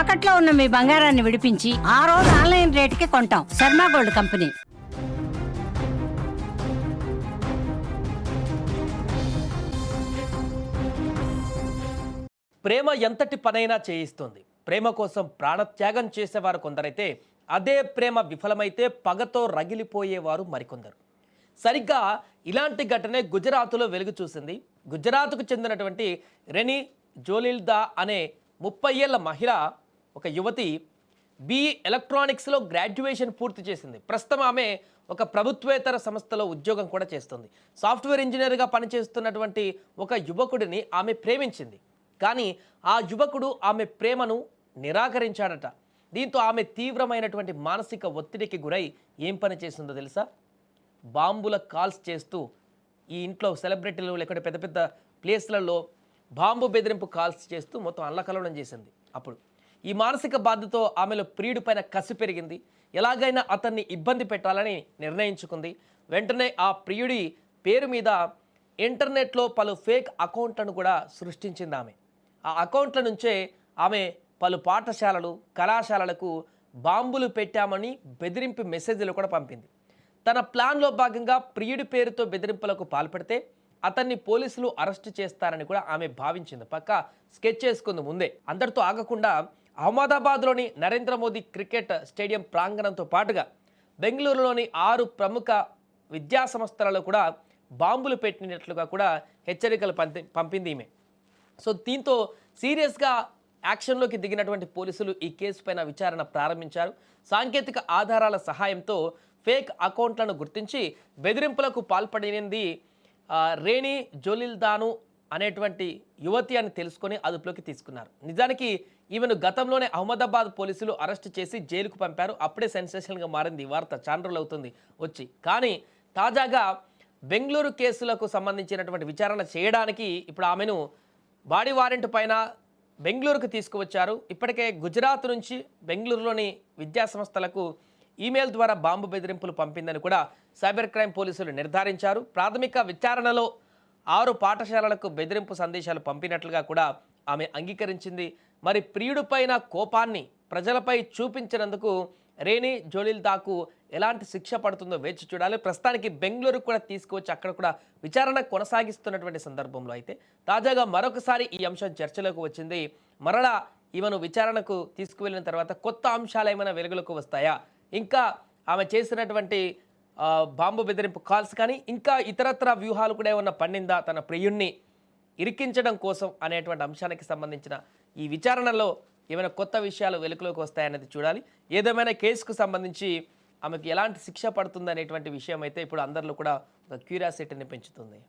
తాకట్లో ఉన్న మీ బంగారాన్ని విడిపించి ఆ రోజు ఆన్లైన్ రేటుకి కొంటాం. Sharma gold company. ప్రేమ ఎంతటి పనైనా చేయిస్తుంది. ప్రేమ కోసం ప్రాణత్యాగం చేసేవారు కొందరైతే అదే ప్రేమ విఫలమైతే పగతో రగిలిపోయేవారు మరికొందరు. సరిగ్గా ఇలాంటి ఘటనే గుజరాత్లో వెలుగు చూసింది. గుజరాత్కు చెందినటువంటి రెనీ జోలిల్దా అనే ముప్పై ఏళ్ళ మహిళ ఒక యువతి బీ ఎలక్ట్రానిక్స్లో గ్రాడ్యుయేషన్ పూర్తి చేసింది. ప్రస్తుతం ఆమె ఒక ప్రభుత్వేతర సంస్థలో ఉద్యోగం కూడా చేస్తుంది. సాఫ్ట్వేర్ ఇంజనీర్గా పనిచేస్తున్నటువంటి ఒక యువకుడిని ఆమె ప్రేమించింది. కానీ ఆ యువకుడు ఆమె ప్రేమను నిరాకరించాడట. దీంతో ఆమె తీవ్రమైనటువంటి మానసిక ఒత్తిడికి గురై ఏం పని చేసిందో తెలుసా? బాంబుల కాల్స్ చేస్తూ ఈ ఇంట్లో సెలబ్రిటీలు లేకుంటే పెద్ద పెద్ద ప్లేస్లలో బాంబు బెదిరింపు కాల్స్ చేస్తూ మొత్తం అల్లకలవడం చేసింది అప్పుడు. ఈ మానసిక బాధతో ఆమెలో ప్రియుడి పైన కసి పెరిగింది. ఎలాగైనా అతన్ని ఇబ్బంది పెట్టాలని నిర్ణయించుకుంది. వెంటనే ఆ ప్రియుడి పేరు మీద ఇంటర్నెట్లో పలు ఫేక్ అకౌంట్లను కూడా సృష్టించింది ఆమె. ఆ అకౌంట్ల నుంచే ఆమె పలు పాఠశాలలు కళాశాలలకు బాంబులు పెట్టామని బెదిరింపు మెసేజ్లు కూడా పంపింది. తన ప్లాన్లో భాగంగా ప్రియుడి పేరుతో బెదిరింపులకు పాల్పడితే అతన్ని పోలీసులు అరెస్ట్ చేస్తారని కూడా ఆమె భావించింది. పక్క స్కెచ్ చేసుకుంది ముందే. అందరితో ఆగకుండా అహ్మదాబాద్లోని నరేంద్ర మోదీ క్రికెట్ స్టేడియం ప్రాంగణంతో పాటుగా బెంగళూరులోని ఆరు ప్రముఖ విద్యా సంస్థలలో కూడా బాంబులు పెట్టినట్లుగా కూడా హెచ్చరికలు పంపి పంపింది ఈమె. సో దీంతో సీరియస్గా యాక్షన్లోకి దిగినటువంటి పోలీసులు ఈ కేసు పైన విచారణ ప్రారంభించారు. సాంకేతిక ఆధారాల సహాయంతో ఫేక్ అకౌంట్లను గుర్తించి బెదిరింపులకు పాల్పడినది రేణి జోలిల్దాను అనేటువంటి యువతి అని తెలుసుకొని అదుపులోకి తీసుకున్నారు. నిజానికి ఈమెను గతంలోనే అహ్మదాబాద్ పోలీసులు అరెస్ట్ చేసి జైలుకు పంపారు. అప్పుడే సెన్సేషన్గా మారింది. ఈ వార్త చాలా అవుతుంది వచ్చి. కానీ తాజాగా బెంగళూరు కేసులకు సంబంధించినటువంటి విచారణ చేయడానికి ఇప్పుడు ఆమెను బాడీ వారెంట్ పైన బెంగళూరుకు తీసుకువచ్చారు. ఇప్పటికే గుజరాత్ నుంచి బెంగళూరులోని విద్యాసంస్థలకు ఈమెయిల్ ద్వారా బాంబు బెదిరింపులు పంపిందని కూడా సైబర్ క్రైమ్ పోలీసులు నిర్ధారించారు. ప్రాథమిక విచారణలో ఆరు పాఠశాలలకు బెదిరింపు సందేశాలు పంపినట్లుగా కూడా ఆమె అంగీకరించింది. మరి ప్రియుడిపైన కోపాన్ని ప్రజలపై చూపించినందుకు రేణి జోలిల్దాకు ఎలాంటి శిక్ష పడుతుందో వేచి చూడాలి. ప్రస్తుతానికి బెంగళూరు కూడా తీసుకువచ్చి అక్కడ కూడా విచారణ కొనసాగిస్తున్నటువంటి సందర్భంలో అయితే తాజాగా మరొకసారి ఈ అంశం చర్చలోకి వచ్చింది. మరలా ఈమెను విచారణకు తీసుకువెళ్ళిన తర్వాత కొత్త అంశాలు ఏమైనా వెలుగులోకి వస్తాయా? ఇంకా ఆమె చేసినటువంటి బాంబు బెదిరింపు కాల్స్ కానీ ఇంకా ఇతరత్ర వ్యూహాలు కూడా ఏమన్నా పండిందా? తన ప్రియుణ్ణి ఇరికించడం కోసం అనేటువంటి అంశానికి సంబంధించిన ఈ విచారణలో ఏమైనా కొత్త విషయాలు వెలుగులోకి వస్తాయనేది చూడాలి. ఏదేమైనా కేసుకు సంబంధించి ఆమెకు ఎలాంటి శిక్ష పడుతుంది అనేటువంటి విషయం అయితే ఇప్పుడు అందరిలో కూడా ఒక క్యూరియాసిటీని పెంచుతుంది.